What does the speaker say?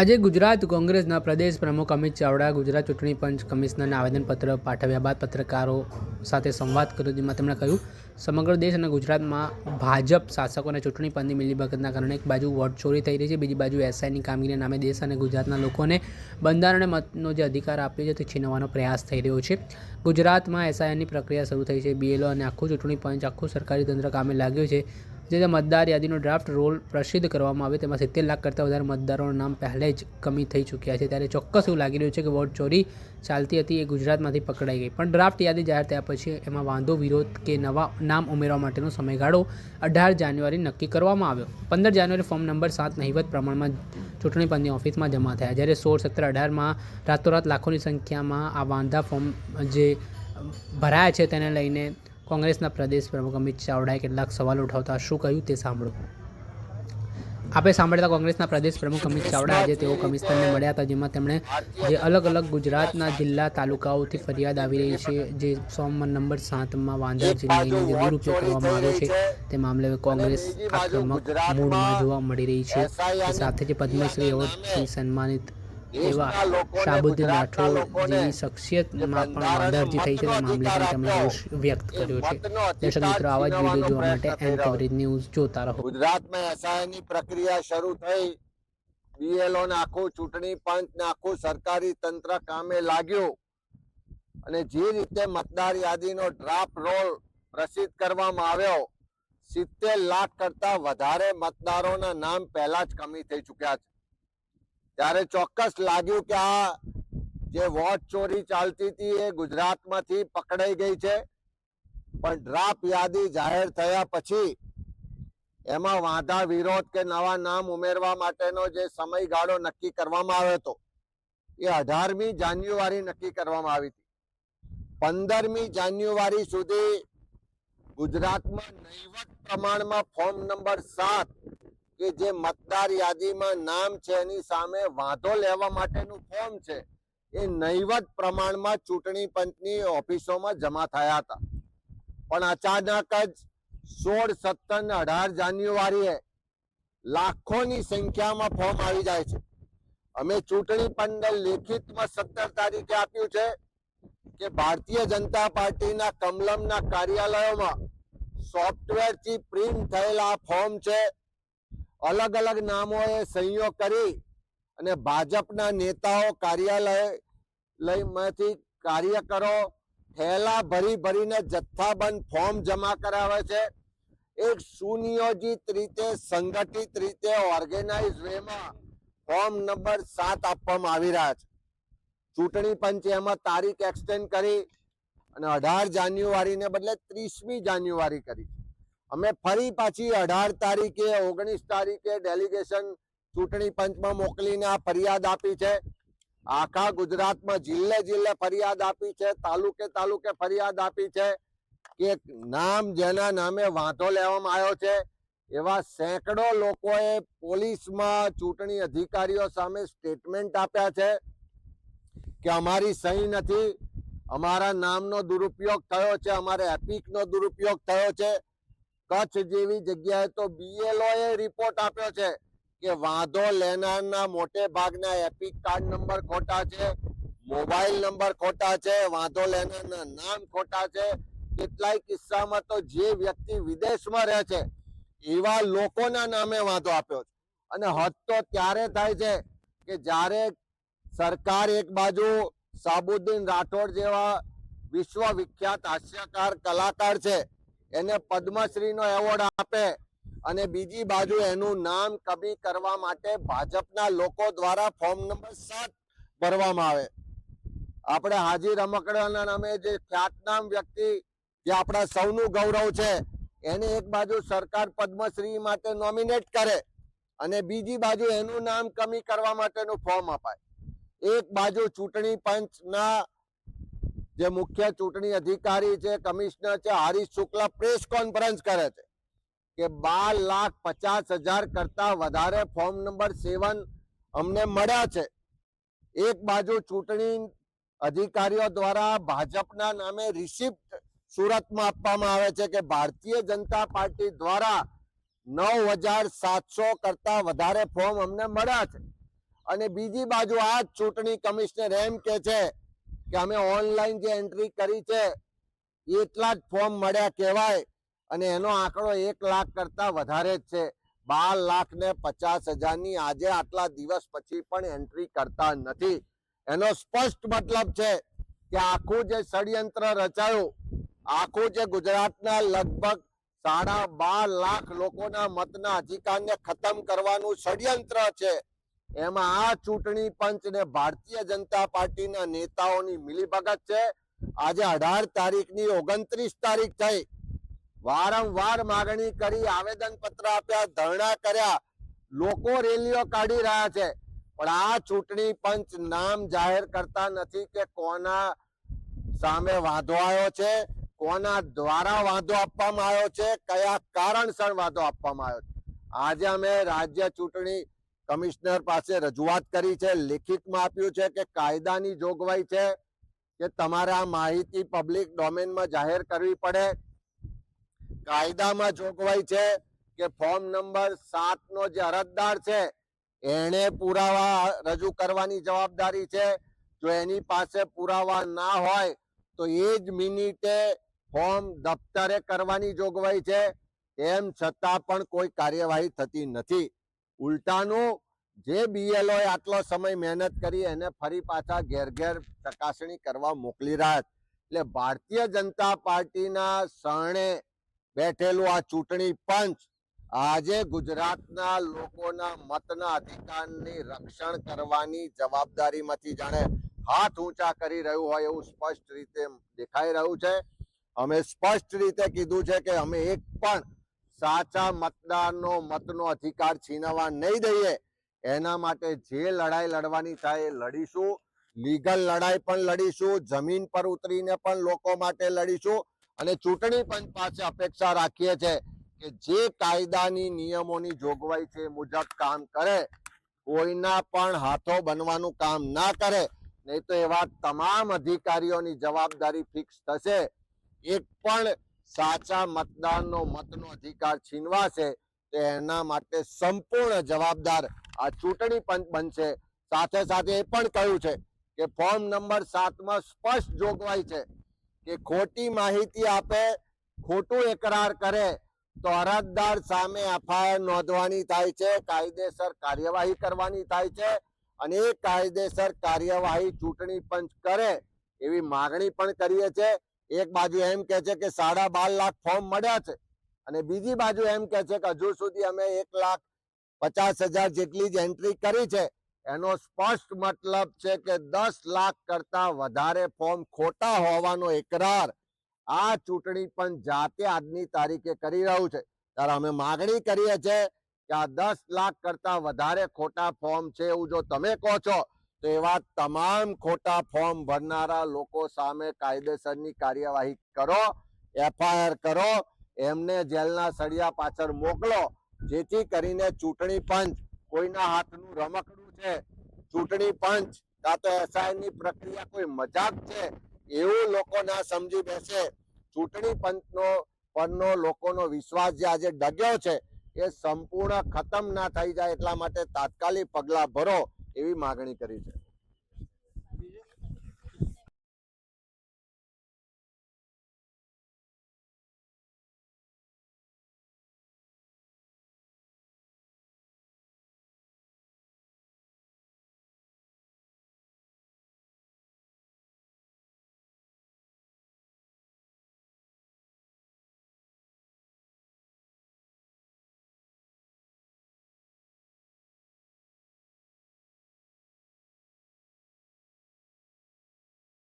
આજે ગુજરાત કોંગ્રેસના પ્રદેશ પ્રમુખ અમિત ચાવડા, ગુજરાત ચૂંટણી પંચ કમિશનરને આવેદનપત્ર પાઠવ્યા બાદ પત્રકારો સાથે સંવાદ કર્યો, જેમાં તેમણે કહ્યું, સમગ્ર દેશ અને ગુજરાતમાં ભાજપ શાસકો અને ચૂંટણી પંચની મિલીભગતના કારણે એક બાજુ વોટ ચોરી થઈ રહી છે, બીજી બાજુ એસઆઈની કામગીરીના નામે દેશ અને ગુજરાતના લોકોને બંધારણ મતનો જે અધિકાર આપ્યો છે તે છીનવવાનો પ્રયાસ થઈ રહ્યો છે. ગુજરાતમાં એસઆઈની પ્રક્રિયા શરૂ થઈ છે, બીએલઓ અને આખું ચૂંટણી પંચ, આખું સરકારી તંત્ર કામે લાગ્યું છે. જે તે મતદાર યાદીનો ડ્રાફ્ટ રોલ પ્રસિદ્ધ કરવામાં આવે તેમાં સિત્તેર લાખ કરતાં વધારે મતદારોના નામ પહેલે જ કમી થઈ ચૂક્યા છે. ત્યારે ચોક્કસ એવું લાગી રહ્યું છે કે વોટ ચોરી ચાલતી હતી એ ગુજરાતમાંથી પકડાઈ ગઈ. પણ ડ્રાફ્ટ યાદી જાહેર થયા પછી એમાં વાંધો, વિરોધ કે નવા નામ ઉમેરવા માટેનો સમયગાળો અઢાર જાન્યુઆરી નક્કી કરવામાં આવ્યો. પંદર જાન્યુઆરી ફોર્મ નંબર સાત નહિવત પ્રમાણમાં ચૂંટણી પંચની ઓફિસમાં જમા થયા. જ્યારે સોળ સત્તર અઢારમાં રાતોરાત લાખોની સંખ્યામાં આ વાંધા ફોર્મ જે ભરાયા છે તેને લઈને કોંગ્રેસના પ્રદેશ પ્રમુખ અમિત ચાવડાએ કેટલાક સવાલો ઉઠાવતા શું કહ્યું તે સાંભળો. આપે સાંભળતા કોંગ્રેસના પ્રદેશ પ્રમુખ અમિત ચાવડા આજે તેઓ કમિશનરને મળ્યા હતા, જેમાં તેમણે જે અલગ અલગ ગુજરાતના જિલ્લા તાલુકાઓથી ફરિયાદ આવી રહી છે, જે સોમવાર નંબર સાતમાં વાંધા જે દુરુપયોગ કરવામાં આવ્યો છે, તે મામલે કોંગ્રેસ આક્રમક મૂડમાં જોવા મળી રહી છે. સાથે જે પદ્મશ્રી એવોર્ડથી સન્માનિત એવા શાહબુદ્દીન રાઠોડ જેવી શખ્સિયતમાં પણ વાંધા થઈ છે તે મામલે પણ તેમણે રોષ વ્યક્ત કર્યો છે. દર્શક મિત્રો આવા જ વીડિયો જોવા માટે એન કવરેજ ન્યૂઝ જોતા રહો. ગુજરાતમાં એસઆઈની પ્રક્રિયા શરૂ થઈ. બીએલઓ ને આખું ચૂંટણી પંચ ને આખું સરકારી તંત્ર કામે લાગ્યું. અને જે રીતે મતદાર યાદીનો ડ્રાફ્ટ રોલ પ્રસિદ્ધ કરવામાં આવ્યો સિત્તેર લાખ કરતા વધારે મતદારોના નામ પહેલા જ કમી થઈ ચુક્યા છે. ત્યારે ચોક્કસ લાગ્યું કે આ જે વોટ ચોરી ચાલતી હતી એ ગુજરાતમાંથી પકડાઈ ગઈ છે. પણ ડ્રાફ્ટ યાદી જાહેર થયા પછી એમાં વાંધા, વિરોધ કે નવા નામ ઉમેરવા માટેનો જે સમયગાળો નક્કી કરવામાં આવ્યો હતો, એ અઢારમી જાન્યુઆરી નક્કી કરવામાં આવી હતી. પંદરમી જાન્યુઆરી સુધી ગુજરાતમાં નહીવત પ્રમાણમાં ફોર્મ નંબર સાત કે જે મતદાર યાદીમાં નામ છે એની સામે વાંધો લેવા માટેનું ફોર્મ છે, એ નહીવત પ્રમાણમાં ચૂંટણી પંચની ઓફિસોમાં જમા થયા હતા. પણ અચાનક જ સોળ, સત્તર ને અઢાર જાન્યુઆરીએ લાખોની સંખ્યામાં ફોર્મ આવી જાય છે. અમે ચૂંટણી પંદર લેખિતમાં સત્તર તારીખે આપ્યું છે કે ભારતીય જનતા પાર્ટીના કમલમના કાર્યાલયોમાં સોફ્ટવેરથી પ્રિન્ટ થયેલા ફોર્મ છે અલગ અલગ નામોએ સહીઓ કરી અને ભાજપના નેતાઓ કાર્યાલય લયમાંથી કાર્યકરો થેલા ભરી ભરીને જથ્થાબંધ ફોર્મ જમા કરાવે છે. એક સુનિયોજિત રીતે, સંગઠિત રીતે ઓર્ગેનાઇઝ વેમાં ફોર્મ નંબર સાત આપવામાં આવી રહ્યા છે. ચૂંટણી પંચે એમાં તારીખ એક્સટેન્ડ કરી અને અઢાર જાન્યુઆરીને બદલે ત્રીસમી જાન્યુઆરી કરી. અમે ફરી પાછી અઢાર તારીખે, ઓગણીસ તારીખે ડેલિગેશન ચૂંટણી પંચમાં મોકલીને આ ફરિયાદ આપી છે. આખા ગુજરાતમાં જિલ્લે જિલ્લે ફરિયાદ આપી છે, તાલુકે તાલુકે ફરિયાદ આપી છે કે નામ જેના નામે વાંધો લેવામાં આવ્યો છે. એવા સેંકડો લોકોએ પોલીસમાં ચૂંટણી અધિકારીઓ સામે સ્ટેટમેન્ટ આપ્યા છે કે અમારી સહી નથી, અમારા નામનો દુરુપયોગ થયો છે, અમારે એપિકનો દુરુપયોગ થયો છે. કચ્છ જેવી જગ્યાએ તો બીએલઓ એ રિપોર્ટ આપ્યો છે કે વાંધો લેનારના મોટે ભાગના એપિક કાર્ડ નંબર ખોટા છે મોબાઈલ નંબર ખોટા છે, વાંધો લેનારના નામ ખોટા છે. કેટલાય કિસ્સામાં તો જે વ્યક્તિ વિદેશમાં રહે છે, એવા લોકોના નામે વાંધો આપ્યો છે. અને હદ તો ત્યારે થાય છે કે જ્યારે સરકાર એક બાજુ સાબુદ્દીન રાઠોડ જેવા વિશ્વ વિખ્યાત હાસ્યકાર કલાકાર છે એને પદ્મશ્રીનો એવોર્ડ આપે અને બીજી બાજુ એનું નામ કમી કરવા માટે ભાજપના લોકો દ્વારા ફોર્મ નંબર સાત ભરવામાં આવે. આપણે હાજી રમકડાના નામે જે ખ્યાતનામ વ્યક્તિ જે આપણા સૌનું ગૌરવ છે, એને એક બાજુ સરકાર પદ્મશ્રી માટે નોમિનેટ કરે અને બીજી બાજુ એનું નામ કમી કરવા માટેનું ફોર્મ અપાય. એક બાજુ ચૂંટણી પંચના જે મુખ્ય ચૂંટણી અધિકારી છે, કમિશનર છે, હરીશ શુક્લા પ્રેસ કોન્ફરન્સ કરે છે કે બાર લાખ પચાસ હજાર કરતા વધારે ફોર્મ નંબર સેવન અમને મળ્યા છે. એક બાજુ ચૂંટણી અધિકારીઓ દ્વારા ભાજપના નામે રિસિપ્ટ સુરતમાં આપવામાં આવે છે કે ભારતીય જનતા પાર્ટી દ્વારા નવ હજાર સાતસો કરતા વધારે ફોર્મ અમને મળ્યા છે. અને બીજી બાજુ આ ચૂંટણી કમિશનર એમ કે છે કે અમે ઓનલાઈન જે એન્ટ્રી કરી છે, એટલા જ ફોર્મ મળ્યા કહેવાય. અને એનો આંકડો એક લાખ કરતા વધારે જ છે. બાર લાખ ને પચાસ હજારની આજે આટલા દિવસ પછી પણ એન્ટ્રી કરતા નથી. એનો સ્પષ્ટ મતલબ છે કે આખું જે ષડયંત્ર રચાયું, આખું જે ગુજરાતના લગભગ સાડા બાર લાખ લોકોના મતના અધિકારને ખતમ કરવાનું ષડયંત્ર છે. એમાં આ ચૂંટણી પંચ ને ભારતીય જનતા પાર્ટીના નેતાઓની મિલીભગત છે. આજે અઢાર તારીખની ઓગણત્રીસ તારીખ થઈ. વારંવાર માગણી કરી આવેદન પત્ર આપ્યા, ધરણા કર્યા. લોકો રેલીઓ કાઢી રહ્યા છે. પણ આ ચૂંટણી પંચ નામ જાહેર કરતા નથી કે કોના સામે વાંધો આવ્યો છે, કોના દ્વારા વાંધો આપવામાં આવ્યો છે, કયા કારણસર વાંધો આપવામાં આવ્યો છે. આજે અમે રાજ્ય ચૂંટણી કમિશનર પાસે રજૂઆત કરી છે, લેખિતમાં આપ્યું છે કે કાયદાની જોગવાઈ છે કે તમારે આ માહિતી પબ્લિક ડોમેનમાં જાહેર કરવી પડે. કાયદામાં જોગવાઈ છે કે ફોર્મ નંબર સાત નો જે અરજદાર છે એને પુરાવા રજૂ કરવાની જવાબદારી છે. જો એની પાસે પુરાવા ના હોય, તો એ જ મિનિટે ફોર્મ દફતરે કરવાની જોગવાઈ છે. એમ છતાં પણ કોઈ કાર્યવાહી થતી નથી. ઉલટાનું જે બીએલઓ આટલો સમય મહેનત કરી એને ફરી પાછા ઘેર ઘેર ચકાસણી કરવા મોકલી રહ્યા એટલે ભારતીય જનતા પાર્ટીના શરણે બેઠેલું આ ચૂંટણી પંચ આજે ગુજરાતના લોકોના મતના અધિકારની રક્ષણ કરવાની જવાબદારીમાંથી જાણે હાથ ઊંચા કરી રહ્યું હોય એવું સ્પષ્ટ રીતે દેખાઈ રહ્યું છે. અમે સ્પષ્ટ રીતે કીધું છે કે અમે એક પણ સાચા મતદારનો મતનો અધિકાર છીનવા નહીં દઈએ, એના માટે જે લડાઈ લડવાની થાય એ લડીશું. લીગલ લડાઈ પણ લડીશું, જમીન પર ઉતરીને પણ લોકો માટે લડીશું અને ચૂંટણી પંચ પાસે અપેક્ષા રાખીએ છીએ કે જે કાયદાની નિયમોની જોગવાઈ છે મુજબ કામ કરે. કોઈના પણ હાથો બનવાનું કામ ના કરે, નહીં તો એવા તમામ અધિકારીઓની જવાબદારી ફિક્સ થશે. એક પણ સાચા મતદારનો મતનો અધિકાર છીનવાશે તો એના માટે સંપૂર્ણ જવાબદાર આ ચૂંટણી પંચ બનશે. સાથે સાથે એ પણ કહ્યું છે કે ફોર્મ નંબર સાતમાં સ્પષ્ટ જોગવાઈ છે કે ખોટી માહિતી આપે, ખોટું એકરાર કરે તો અરજદાર સામે એફઆઈઆર નોંધવાની થાય છે, કાયદેસર કાર્યવાહી કરવાની થાય છે અને એ કાયદેસર કાર્યવાહી ચૂંટણી પંચ કરે એવી માગણી પણ કરીએ છે એક બાજુ એમ કે છે કે સાડા બાર લાખ ફોર્મ મળ્યા છે અને બીજી બાજુ એમ કે છે કે હજુ સુધી અમે એક લાખ પચાસ હજાર જેટલી જ એન્ટ્રી કરી છે. એનો સ્પષ્ટ મતલબ છે કે દસ લાખ કરતા વધારે ફોર્મ ખોટા હોવાનો એકરાર આ ચૂંટણી પણ જાતે આજની તારીખે કરી રહ્યું છે. ત્યારે અમે માગણી કરીએ છીએ કે આ દસ લાખ કરતા વધારે ખોટા ફોર્મ છે એવું જો તમે કહો છો તો એવા તમામ ખોટા ફોર્મ ભરનારા લોકો સામે કાયદેસરની કાર્યવાહી કરો, એફઆઈઆર કરો, એમને જેલના સળિયા પાછળ મોકલો, જેથી કરીને ચૂંટણી પંચ કોઈના હાથનું રમકડું છે. ચૂંટણી પંચ કાં તો એસઆઈની પ્રક્રિયા કોઈ મજાક છે? એવું લોકો ના સમજી બેસે. ચૂંટણી પંચનો પરનો લોકોનો વિશ્વાસ જે આજે ડગ્યો છે, એ સંપૂર્ણ ખતમ ના થઈ જાય એટલા માટે તાત્કાલિક પગલાં ભરો. એવી માગણી કરી છે.